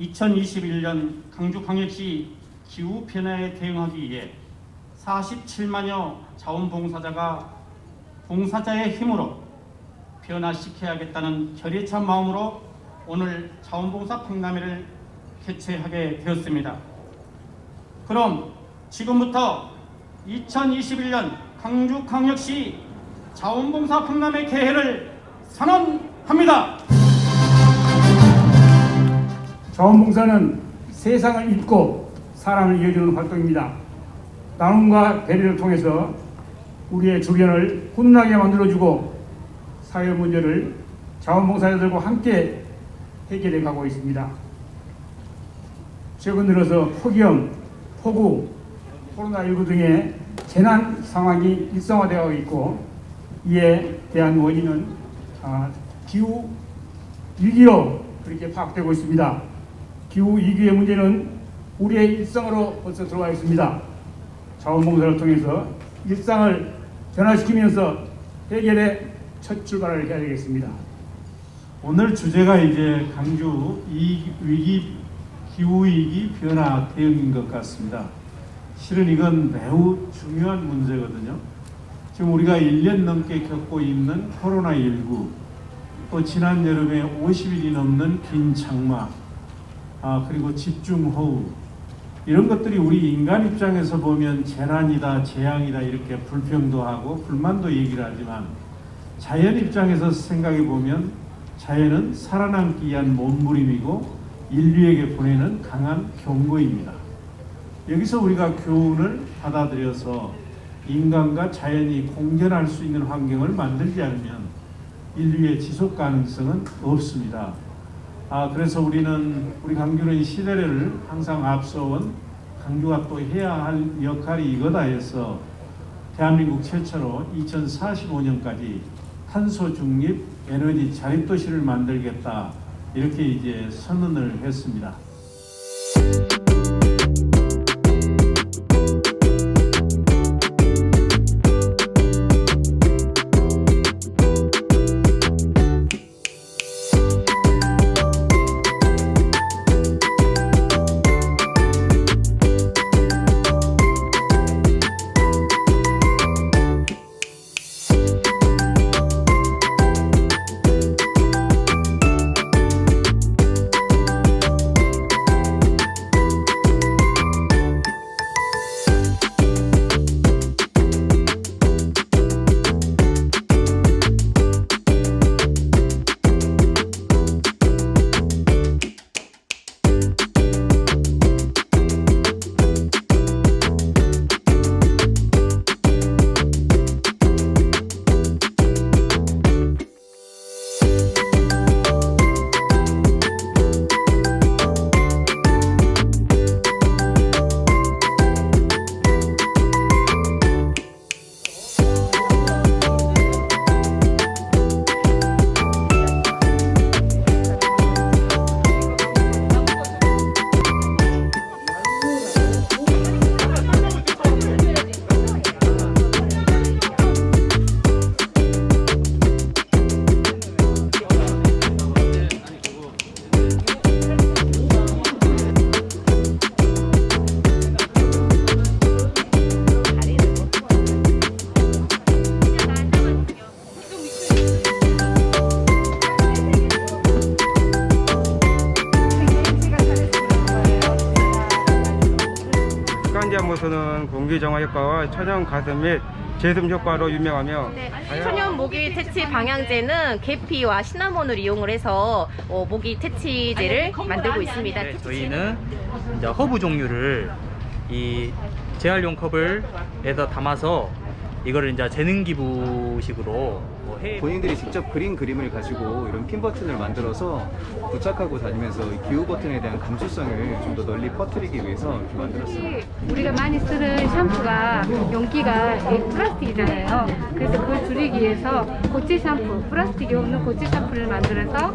2021년 강주광역시 기후 변화에 대응하기 위해 47만여 자원봉사자가 봉사자의 힘으로 변화시켜야겠다는 결의찬 마음으로 오늘 자원봉사 박람회를 개최하게 되었습니다. 그럼 지금부터 2021년 강주광역시 자원봉사 박람회 개회를 선언합니다. 자원봉사는 세상을 잊고 사람을 이어주는 활동입니다. 나눔과 배려를 통해서 우리의 주변을 훈훈하게 만들어주고 사회 문제를 자원봉사자들과 함께 해결해 가고 있습니다. 최근 들어서 폭염, 폭우, 코로나19 등의 재난 상황이 일상화되어 있고 이에 대한 원인은 아, 기후 위기로 그렇게 파악되고 있습니다. 기후 위기의 문제는 우리의 일상으로 벌써 들어와 있습니다. 자원봉사를 통해서 일상을 변화시키면서 해결의 첫 출발을 해야 되겠습니다. 오늘 주제가 이제 강주 이 위기 기후 위기 변화 대응인 것 같습니다. 실은 이건 매우 중요한 문제거든요. 지금 우리가 1년 넘게 겪고 있는 코로나 19, 또 지난 여름에 50일이 넘는 긴 장마, 아 그리고 집중호우 이런 것들이 우리 인간 입장에서 보면 재난이다, 재앙이다 이렇게 불평도 하고 불만도 얘기를 하지만 자연 입장에서 생각해 보면 자연은 살아남기 위한 몸부림이고 인류에게 보내는 강한 경고입니다. 여기서 우리가 교훈을 받아들여서 인간과 자연이 공존할 수 있는 환경을 만들지 않으면 인류의 지속 가능성은 없습니다. 아, 그래서 우리는 우리 강규는 이 시대를 항상 앞서온 강규가 또 해야 할 역할이 이거다 해서 대한민국 최초로 2045년까지 탄소 중립 에너지 자립 도시를 만들겠다 이렇게 이제 선언을 했습니다. 깐디아모스는 공기 정화 효과와 천연 가슴 및 제습 효과로 유명하며 네, 천연 모기 퇴치 방향제는 계피와 시나몬을 이용을 해서 어, 모기 퇴치제를 만들고 있습니다. 네, 저희는 이제 허브 종류를 이 재활용 컵을 에서 담아서 이거를 이제 재능 기부식으로 뭐 해. 본인들이 직접 그린 그림을 가지고 이런 핀 버튼을 만들어서 부착하고 다니면서 이 기후 버튼에 대한 감수성을 좀 더 널리 퍼뜨리기 위해서 이렇게 만들었습니다. 우리가 많이 쓰는 샴푸가 용기가 이 플라스틱이잖아요. 그래서 그걸 줄이기 위해서 고체 샴푸, 플라스틱이 없는 고체 샴푸를 만들어서